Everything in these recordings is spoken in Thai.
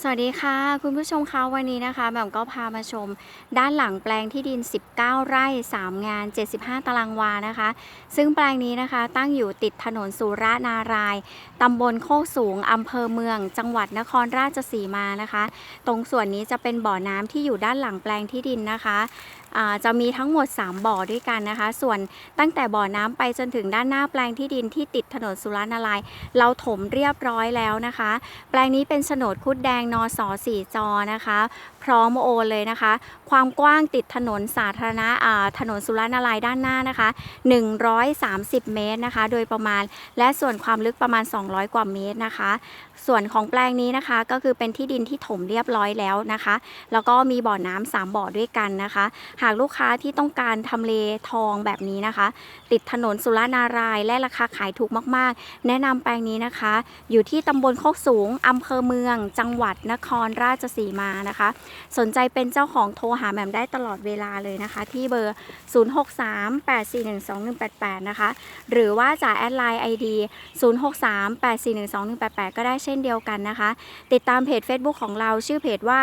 สวัสดีค่ะ คุณผู้ชมคะวันนี้นะคะแหม่มก็พามาชม ด้านหลังแปลงที่ดิน 19 ไร่ 3 งาน 75 ตารางวานะคะ ซึ่งแปลงนี้นะคะตั้งอยู่ติดถนนสุรานารายณ์ตำบลโคกสูงอำเภอเมือง จังหวัดนครราชสีมานะคะ ตรงส่วนนี้จะเป็นบ่อน้ำที่อยู่ด้านหลังแปลงที่ดินนะคะ จะมีทั้งหมด 3 บ่อด้วยกันนะคะ ส่วนตั้งแต่บ่อน้ำไปจนถึงด้านหน้าแปลงที่ดินที่ติดถนนสุรานารายเราถมเรียบร้อยแล้วนะคะ แปลงนี้เป็นโฉนดคุดแดงนสสี่จอนะคะ พร้อมโอนเลยนะคะ ความกว้างติดถนนสาธารณะถนนสุรานารายด้านหน้านะคะ 130 เมตรนะคะ โดยประมาณและส่วนความลึกประมาณ 200 กว่าเมตรนะคะ ส่วนของแปลงนี้นะคะก็คือเป็นที่ดินที่ถมเรียบร้อยแล้วนะคะ แล้วก็มีบ่อน้ำสามบ่อด้วยกันนะคะหากลูกค้าที่ต้องการทำเลทองแบบนี้นะคะ ติดถนนสุรานารายและราคาขายถูกมากๆ แนะนำแปลงนี้นะคะ อยู่ที่ตำบลโคกสูงอำเภอเมือง จังหวัดนครราชสีมานะคะ สนใจเป็นเจ้าของโทรหาแหม่มได้ตลอดเวลาเลยนะคะ ที่เบอร์ 0638412188 นะคะ หรือว่าจะแอดไลน์ ID 0638412188 ก็ได้เช่นเดียวกันนะคะ ติดตามเพจ Facebook ของเราชื่อเพจว่า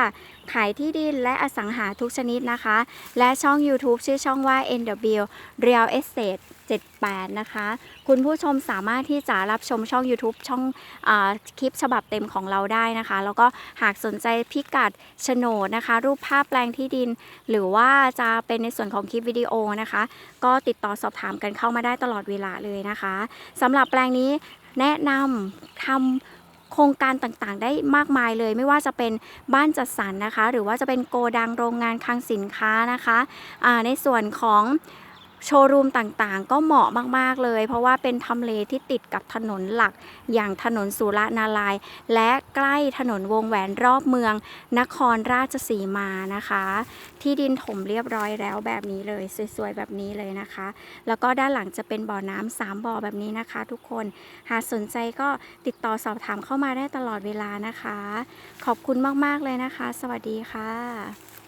ขายที่ดินและอสังหาทุกชนิดนะคะ และและช่อง YouTube ชื่อช่องว่า NW Real Estate 78 นะคะ คุณผู้ชมสามารถที่จะรับชมช่อง YouTube ช่องอคลิปฉบับเต็มของเราได้นะคะ แล้วก็หากสนใจพิกัดโฉนดนะคะ รูปภาพแปลงที่ดิน หรือว่าจะเป็นในส่วนของคลิปวิดีโอนะคะ ก็ติดต่อสอบถามกันเข้ามาได้ตลอดเวลาเลยนะคะสำหรับแปลงนี้แนะนำทำ โครงการต่างๆ ได้มากมายเลย ไม่ว่าจะเป็นบ้านจัดสรรนะคะ หรือว่าจะเป็นโกดังโรงงานคลังสินค้านะคะในส่วนของ โชว์รูมต่างๆ ก็เหมาะมากๆเลย เพราะว่าเป็นทำเลที่ติดกับถนนหลักอย่างถนนสุรนาลาย และใกล้ถนนวงแหวนรอบเมือง นครราชสีมานะคะ ที่ดินถมเรียบร้อยแล้วแบบนี้เลย สวยๆ แบบนี้เลยนะคะ แล้วก็ด้านหลังจะเป็นบ่อน้ำสามบ่อแบบนี้นะคะ ทุกคนหากสนใจก็ติดต่อสอบถามเข้ามาได้ตลอดเวลานะคะ ขอบคุณมากๆเลยนะคะ สวัสดีค่ะ